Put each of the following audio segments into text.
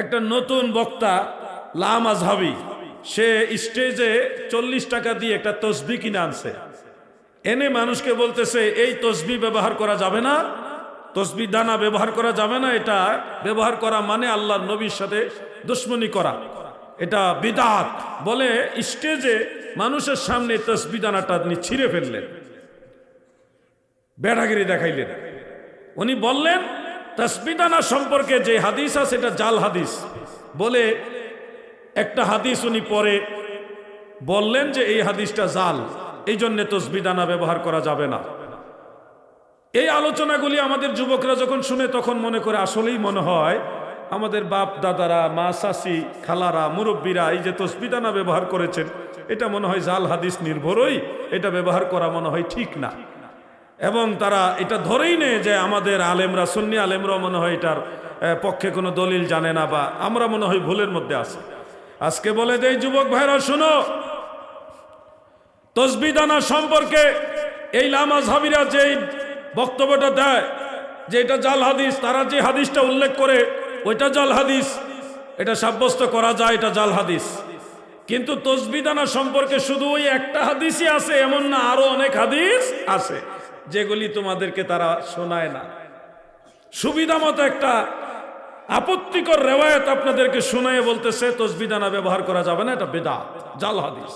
একটা নতুন বক্তা লামাজহাবি সে স্টেজে চল্লিশ টাকা দিয়ে একটা তসবি কিনে আনছে। এনে মানুষকে বলতেছে, এই তসবি ব্যবহার করা যাবে না। তসবি দানা ব্যবহার করা যাবে না, এটা ব্যবহার করা মানে আল্লাহ নবীর সাথে দুশ্মনী করা। এটা বিদাত। বলে স্টেজে মানুষের সামনে তসবি দানাটা আপনি ছিঁড়ে ফেললেন। বেড়াগিরি দেখাইলেন। উনি বললেন তসবিদানা সম্পর্কে যে হাদিস আছে এটা জাল হাদিস। বলে একটা হাদিস উনি পরে বললেন যে এই হাদিসটা জাল, এই জন্য তসবিদানা ব্যবহার করা যাবে না। এই আলোচনাগুলি আমাদের যুবকরা যখন শুনে তখন মনে করে আসলেই মনে হয়, আমাদের বাপ দাদারা, মা শাসি খালারা, মুরব্বীরা এই যে তসবিদানা ব্যবহার করেছেন, এটা মনে হয় জাল হাদিস নির্ভরই, এটা ব্যবহার করা মনে হয় ঠিক না। এবং তারা এটা ধরেই নেয় যে আমাদের আলেমরা, সুন্নি আলেমরাও মনে হয় এটার পক্ষে কোনো দলিল জানে না বা আমরা মনে হয় ভুলের মধ্যে আছি। আজকে বলে দেয় যুবক ভাইরা, শুনো। তসবিদানা সম্পর্কে এই লামাজ হাবিরা যে বক্তব্যটা দেয়, যে এটা জাল হাদিস, তারা যে হাদিসটা উল্লেখ করে, ওইটা জাল হাদিস, এটা সাব্যস্ত করা যায়, এটা জাল হাদিস। কিন্তু তসবিদানা সম্পর্কে শুধু ওই একটা হাদিসই আছে, এমন না, আরও অনেক হাদিস আছে। যেগুলি তোমাদেরকে তারা শোনায় না। সুবিধা মতো একটা আপত্তিকর রেওয়ায়ত আপনাদেরকে শোনায় বলতেছে তসবিদানা ব্যবহার করা যাবে না, এটা বেদাত, জাল হাদিস।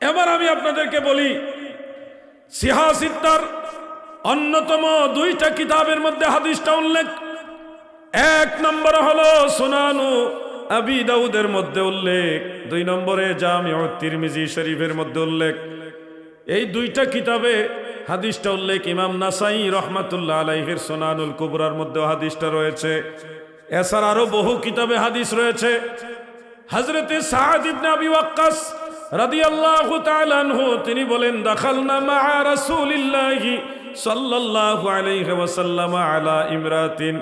এবার আমি আপনাদেরকে বলি সিহাসিদ্দার অন্যতম দুইটা কিতাবের মধ্যে হাদিসটা উল্লেখ। এক নম্বর হলো সোনানু আবি দাউদের মধ্যে উল্লেখ। দুই নম্বরে জামিউ তিরমিজি শরীফের মধ্যে উল্লেখ। এই দুইটা কিতাবে হাদিসটা উল্লেখ ইমাম নাসাই রহমাতুল্লাহ আলাইহের সোনানুল কুবরার মধ্যে হাদিসটা রয়েছে। এছাড়া আরও বহু কিতাবে হাদিস রয়েছে। হজরতে তাআলা আনহু, তিনি বলেন আলাইহি ইমরাতিন।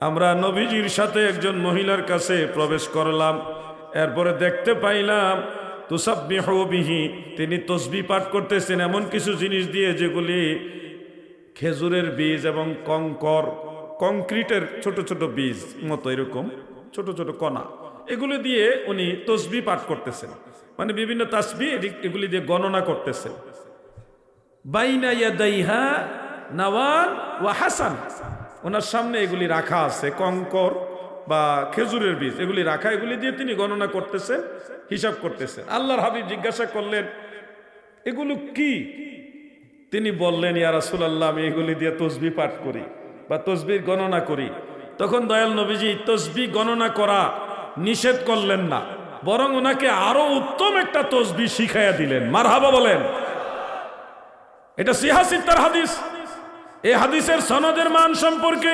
আমরা নবীজির সাথে একজন মহিলার কাছে প্রবেশ করলাম। এরপরে দেখতে পাইলাম তুসাব্বিহু বিহি, তিনি তসবি পাঠ করতেছেন এমন কিছু জিনিস দিয়ে যেগুলি খেজুরের বীজ এবং কঙ্কর, কংক্রিটের ছোট ছোট বীজ মতো এরকম, ছোট ছোট কণা, এগুলো দিয়ে উনি তসবি পাঠ করতেছেন। মানে বিভিন্ন তাসবি এগুলি দিয়ে গণনা করতেছেন। বাইনা ইয়াদাইহা নাওয়ান ওয়া হাসান, ওনার সামনে এগুলি রাখা আছে, কঙ্কর বা খেজুরের বীজ, এগুলি রাখা, এগুলি দিয়ে তিনি গণনা করতেছেন হিসাব করতেছেন আল্লাহর হাবিব জিজ্ঞাসা করলেন, এগুলো কি? তিনি বললেন, ইয়া রাসূলুল্লাহ, আমি এগুলি দিয়ে তসবি পাঠ করি বা তসবির গণনা করি। তখন দয়াল নবীজি তসবি গণনা করা নিষেধ করলেন না, বরং ওনাকে আরও উত্তম একটা তসবি শিখাইয়া দিলেন। মারহাবা বলেন। এটা সিহাসিত্তার হাদিস। এই হাদিসের সনদের মান সম্পর্কে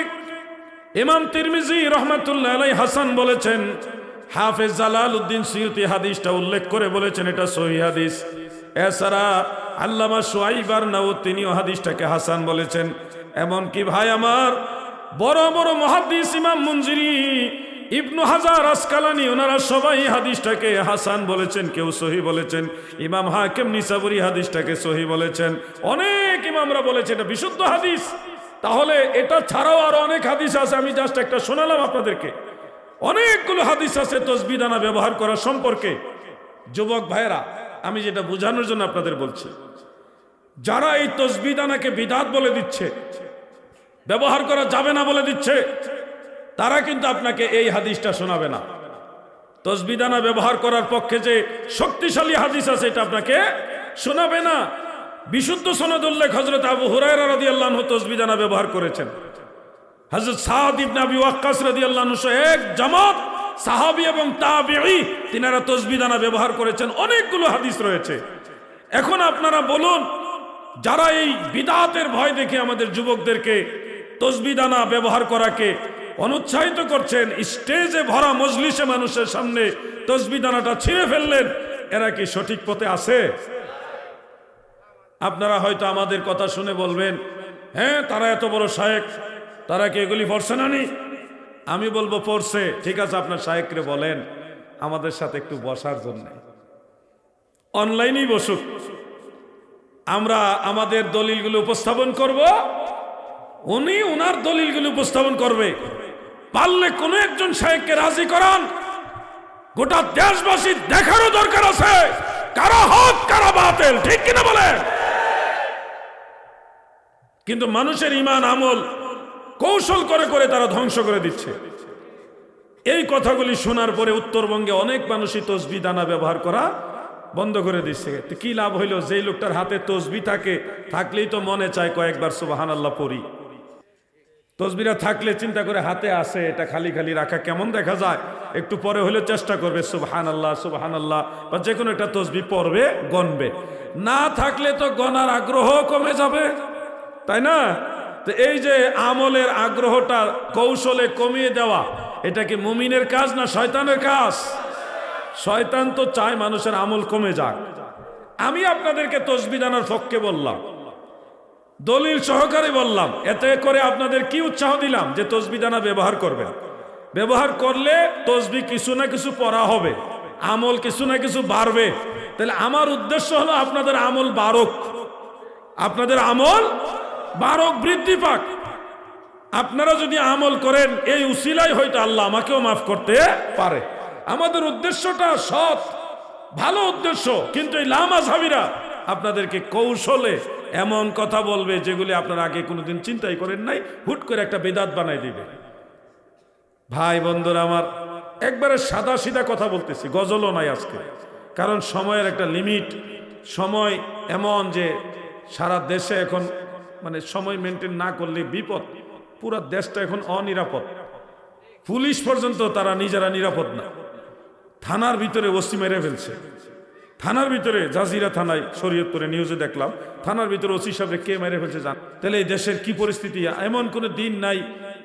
ইমাম তিরমিজি রহমাতুল্লাহ আলাই হাসান বলেছেন, হাফেজ জালাল উদ্দিন সিয়ুতি হাদিসটা উল্লেখ করে বলেছেন, এটা সহি হাদিস। এছাড়া আল্লামা সোয়াইবার নাও তিনিও হাদিসটাকে হাসান বলেছেন। এমনকি ভাই আমার, বড় বড় মহাদিস ইমাম মঞ্জিরি ইবনু হাজার আসকালানি ওনারা সবাই হাদিসটাকে হাসান বলেছেন, কেউ সহি বলেছেন। ইমাম হাকিম নিসাবুরি হাদিসটাকে সহি বলেছেন। অনেক ইমামরা বলেছেন এটা বিশুদ্ধ হাদিস। তাহলে এটা ছাড়াও আরও অনেক হাদিস আছে। আমি জাস্ট একটা শোনালাম আপনাদেরকে। অনেকগুলো হাদিস আছে তসবিদানা ব্যবহার করা সম্পর্কে। যুবক ভাইয়েরা, আমি যেটা বোঝানোর জন্য আপনাদের বলছি। যারা এই তসবিদানাকে বিদাত বলে দিচ্ছে, ব্যবহার করা যাবে না বলে দিচ্ছে, তারা কিন্তু আপনাকে এই হাদিসটা শোনাবে না। তসবিদানা ব্যবহার করার পক্ষে যে শক্তিশালী হাদিস আছে, এটা আপনাকে শোনাবে না। বিশুদ্ধ সনদ উল্লেখ হজরত আবু হুরায়রা রাদিয়াল্লাহু আনহু তসবিদানা ব্যবহার করেছেন। হজরত সাদ ইবনে আবি ওয়াক্কাস আনহু সহ এক জামাত, সাহাবী এবং তাবিঈ, তিনারা তসবিদানা ব্যবহার করেছেন। অনেকগুলো হাদিস রয়েছে। এখন আপনারা বলুন, যারা এই বিদাতের ভয় দেখে আমাদের যুবকদেরকে তসবিদানা ব্যবহার করাকে অনুৎসাহিত করছেন, স্টেজে ভরা মজলিসে মানুষের সামনে তসবিদানাটা ছিঁড়ে ফেললেন, এরা কি সঠিক পথে আছে? আপনারা হয়তো আমাদের কথা শুনে বলবেন হ্যাঁ তারা এত বড় শায়েক, তারা কি এগুলি পড়ছে না নি আমি বলব, পড়ছে, ঠিক আছে, আপনার শায়েকরে বলেন, আমাদের সাথে একটু বসার জন্য। অনলাইনেই বসুক। আমরা আমাদের দলিলগুলো উপস্থাপন করব, উনি উনার দলিলগুলো উপস্থাপন করবে। পারলে কোনো একজন শাহেককে রাজি করান। গোটা দেশবাসী দেখারও দরকার আছে। কারা হক, কারা বাতিল, ঠিক কিনা বলে কিন্তু মানুষের ইমান, আমল কৌশল করে করে তারা ধ্বংস করে দিচ্ছে। এই কথাগুলি শোনার পরে উত্তরবঙ্গে অনেক মানুষই তসবি দানা ব্যবহার করা বন্ধ করে দিচ্ছে। কি লাভ হইল? যেই লোকটার হাতে তসবি থাকে, থাকলেই তো মনে চায় কয়েকবার সুবাহান আল্লাহ পড়ি। তসবিরা থাকলে চিন্তা করে হাতে আসে, এটা খালি খালি রাখা কেমন দেখা যায়? একটু পরে হলে চেষ্টা করবে সুবহান আল্লাহ সুবহান আল্লাহ বা যে কোনো একটা তসবি পড়বে গনবে না থাকলে তো গনার আগ্রহ কমে যাবে। তাই না? তো এই যে আমলের আগ্রহটা কৌশলে কমিয়ে দেওয়া, এটা কি মুমিনের কাজ না শয়তানের কাজ? শয়তান তো চায় মানুষের আমল কমে যাক। আমি আপনাদেরকে তসবি দানার পক্ষে বললাম, দলিল সহকারে বললাম, এতে করে আপনাদের কি উৎসাহ দিলাম যে তসবি দানা ব্যবহার করবেন? ব্যবহার করলে তসবি কিছু না কিছু পড়া হবে, আমল কিছু না কিছু বাড়বে। তাহলে আমার উদ্দেশ্য হলো আপনাদের আমল বারক আপনাদের আমল বারক বৃদ্ধি পাক। আপনারা যদি আমল করেন, এই উসিলাই হয়তো আল্লাহ আমাকেও মাফ করতে পারে। আমাদের উদ্দেশ্যটা সৎ, ভালো উদ্দেশ্য। কিন্তু এই লামাঝাবিরা আপনাদেরকে কৌশলে এমন কথা বলবে যেগুলি আপনারা আগে কোনোদিন চিন্তাই করেন নাই, হুট করে একটা বেদাত বানাই দিবে। ভাই বন্ধুরা আমার, একবারে সাদা সিধা কথা বলতেছি, গজলও নাই আজকে। কারণ সময়ের একটা লিমিট সময় এমন যে সারা দেশে এখন মানে সময় মেনটেন না করলে বিপদ। পুরো দেশটা এখন অনিরাপদ। পুলিশ পর্যন্ত তারা নিজেরা নিরাপদ না। থানার ভিতরে ওসি মেরে ফেলছে। থানার ভিতরে জাজিরা থানায় শরীয়তপুরে নিউজে দেখলাম। থানার ভিতরে ওসি সাহেব কে মেরে ফেলছে জান তাহলে এই দেশের কি পরিস্থিতি? এমন কোনো দিন নাই,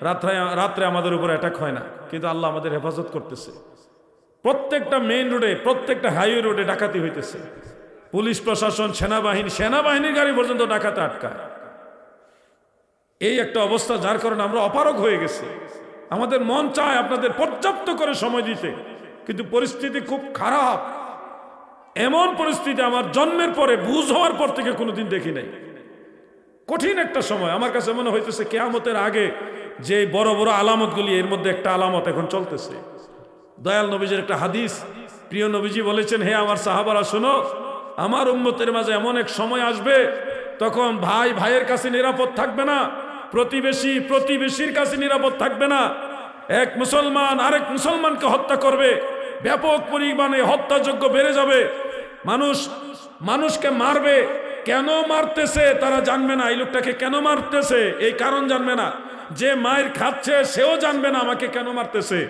রাত্রে রাত্রে আমাদের উপর অ্যাটাক হয় না। কিন্তু আল্লাহ আমাদের হেফাজত করতেছে। প্রত্যেকটা মেইন রোডে প্রত্যেকটা হাইওয়ে রোডে ডাকাতি হইতেছে। পুলিশ, প্রশাসন, সেনাবাহিনী, সেনাবাহিনীর গাড়ি পর্যন্ত ডাকাতে আটকায়। এই একটা অবস্থা যার কারণে আমরা অপারগ হয়ে গেছি। আমাদের মন চায় আপনাদের পর্যাপ্ত করে সময় দিতে, কিন্তু পরিস্থিতি খুব খারাপ। এমন পরিস্থিতি আমার জন্মের পরে, বুঝ হওয়ার পর থেকে কোনোদিন দেখি নাই। কঠিন একটা সময়। আমার কাছে মনে হইতেছে কেয়ামতের আগে যে বড় বড় আলামতগুলি, এর মধ্যে একটা আলামত এখন চলতেছে। দয়াল নবীজির একটা হাদিস, প্রিয় নবীজি বলেছেন, হে আমার সাহাবারা, শোনো, আমার উম্মতের মাঝে এমন এক সময় আসবে, তখন ভাই ভাইয়ের কাছে নিরাপদ থাকবে না প্রতিবেশী প্রতিবেশীর কাছে নিরাপদ থাকবে না। এক মুসলমান আরেক মুসলমানকে হত্যা করবে। ব্যাপক পরিমাণে হত্যাযোগ্য বেড়ে যাবে। মানুষ, মানুষকে মারবে। কেন মারতেছে তারা জানবে না। এই লোকটাকে কেন মারতেছে? এই কারণ জানবে না। যে মায়ের খাচ্ছে, সেও জানবে না আমাকে কেন মারতেছে।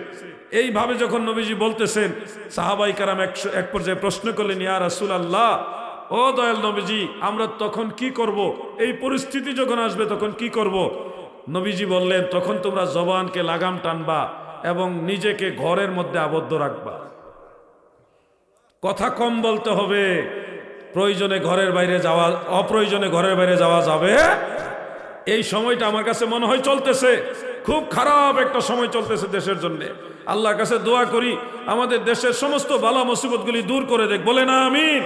এইভাবে যখন নবীজি বলতেছেন, সাহাবাই কারাম এক- পর্যায়ে প্রশ্ন করলেন, ইয়া রাসুল আল্লাহ ও দয়াল নবীজি, আমরা তখন কি করব? এই পরিস্থিতি যখন আসবে, তখন কি করব? নবীজি বললেন, তখন তোমরা জবানকে লাগাম টানবা এবং নিজেকে ঘরের মধ্যে আবদ্ধ রাখবা। কথা কম বলতে হবে। প্রয়োজনে ঘরের বাইরে যাওয়া, অপ্রয়োজনে ঘরের বাইরে যাওয়া যাবে। এই সময়টা আমার কাছে মনে হয় চলতেছে। খুব খারাপ একটা সময় চলতেছে দেশের জন্য। আল্লাহর কাছে দোয়া করি, আমাদের দেশের সমস্ত বালা মুসিবতগুলি দূর করে দেখ। বলে না, আমিন।